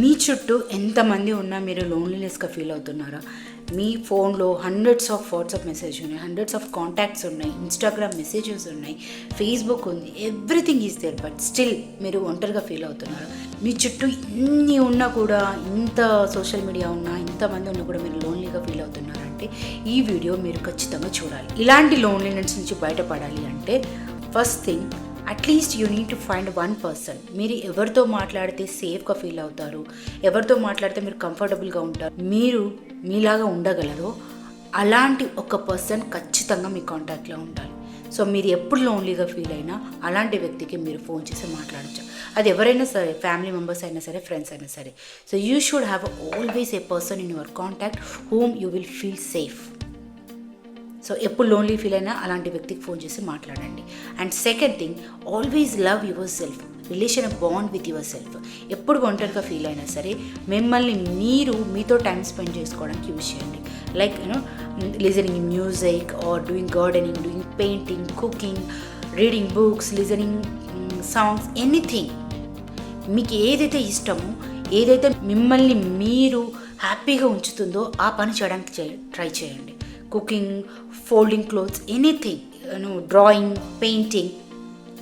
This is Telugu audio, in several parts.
మీ చుట్టూ ఎంతమంది ఉన్నా మీరు లోన్లీనెస్గా ఫీల్ అవుతున్నారా? మీ ఫోన్లో హండ్రెడ్స్ ఆఫ్ వాట్సాప్ మెసేజ్ ఉన్నాయి హండ్రెడ్స్ ఆఫ్ కాంటాక్ట్స్ ఉన్నాయి ఇన్స్టాగ్రామ్ మెసేజెస్ ఉన్నాయి ఫేస్బుక్ ఉంది everything is there but still మీరు ఒంటరిగా ఫీల్ అవుతున్నారు? మీ చుట్టూ ఇన్ని ఉన్నా కూడా ఇంత సోషల్ మీడియా ఉన్నా ఇంతమంది ఉన్నా కూడా మీరు లోన్లీగా ఫీల్ అవుతున్నారంటే ఈ వీడియో మీరు ఖచ్చితంగా చూడాలి. ఇలాంటి లోన్లీనెస్ నుంచి బయటపడాలి అంటే first thing at least you need to find one person మీరు ఎవరితో మాట్లాడితే సేఫ్గా ఫీల్ అవుతారు ఎవరితో మాట్లాడితే మీరు కంఫర్టబుల్గా ఉంటారు మీరు మీలాగా ఉండగలరో. అలాంటి ఒక పర్సన్ ఖచ్చితంగా మీ కాంటాక్ట్లో ఉండాలి సో మీరు ఎప్పుడు లోన్లీగా ఫీల్ అయినా అలాంటి వ్యక్తికి మీరు ఫోన్ చేసి మాట్లాడచ్చు. అది ఎవరైనా సరే ఫ్యామిలీ మెంబర్స్ అయినా సరే ఫ్రెండ్స్ అయినా సరే. So you should have always a person in your contact whom you will feel safe so ఎప్పుడు లోన్లీ ఫీల్ అయినా అలాంటి వ్యక్తికి ఫోన్ చేసి మాట్లాడండి. And second thing always love yourself relation bond with yourself ఎప్పుడు ఒంటరిగా ఫీల్ అయినా సరే మిమ్మల్ని మీరు మీతో టైం స్పెండ్ చేసుకోవడానికి యూజ్ చేయండి. Like you know listening music or doing gardening doing painting cooking reading books listening songs anything మీకు ఏదైతే ఇష్టమో ఏదైతే మిమ్మల్ని మీరు హ్యాపీగా ఉంచుతుందో ఆ పని చేయడానికి ట్రై చేయండి. Cooking folding clothes anything drawing painting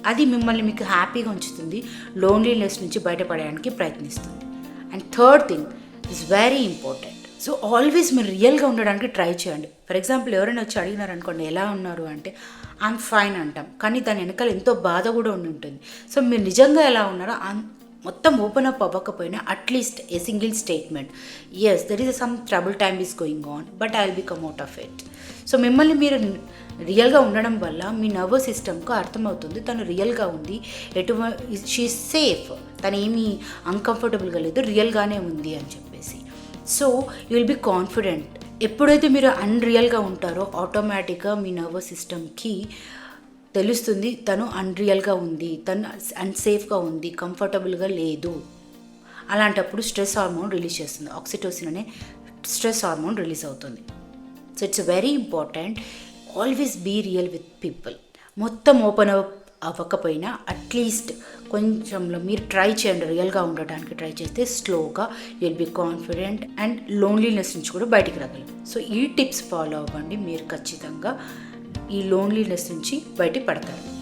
అది మిమ్మల్ని మీకు హ్యాపీగా ఉంచుతుంది లోన్లీనెస్ నుంచి బయటపడడానికి ప్రయత్నిస్తుంది. And third thing is very important so always మీరు రియల్గా ఉండడానికి ట్రై చేయండి. ఫర్ ఎగ్జాంపుల్ ఎవరైనా వచ్చి అడిగినారు అనుకోండి ఎలా ఉన్నారు? అంటే ఐఎమ్ ఫైన్ అంటాం. కానీ దాని వెనకాల ఎంతో బాధ కూడా ఉండి ఉంటుంది. సో మీరు నిజంగా ఎలా ఉన్నారో అన్- మొత్తం ఓపెన్ అప్ అవ్వకపోయినా at least a single statement yes there is some trouble time is going on but I will be come out of it so మిమ్మల్ని మీరు రియల్గా ఉండడం వల్ల మీ నర్వస్ సిస్టమ్కు అర్థమవుతుంది. తను రియల్గా ఉంది. ఎటువంటి షీ సేఫ్ తను ఏమీ అన్కంఫర్టబుల్గా లేదు. రియల్గానే ఉంది అని చెప్పేసి. So you will be confident ఎప్పుడైతే మీరు అన్రియల్గా ఉంటారో ఆటోమేటిక్గా మీ నర్వస్ సిస్టమ్కి తెలుస్తుంది తను అన్రియల్గా ఉంది తను అన్సేఫ్గా ఉంది కంఫర్టబుల్గా లేదు. అలాంటప్పుడు స్ట్రెస్ హార్మోన్ రిలీజ్ చేస్తుంది. ఆక్సిటోసిన్ అనే స్ట్రెస్ హార్మోన్ రిలీజ్ అవుతుంది. So it's very important always be real with people మొత్తం ఓపెన్ అవ్వకపోయినా అట్లీస్ట్ కొంచెంలో మీరు ట్రై చేయండి రియల్గా ఉండడానికి ట్రై చేస్తే స్లోగా you'll be confident and loneliness నుంచి కూడా బయటికి రాగలరు. సో ఈ టిప్స్ ఫాలో అవ్వండి. మీరు ఖచ్చితంగా ఈ లోన్లీనెస్ నుంచి బయట పడతారు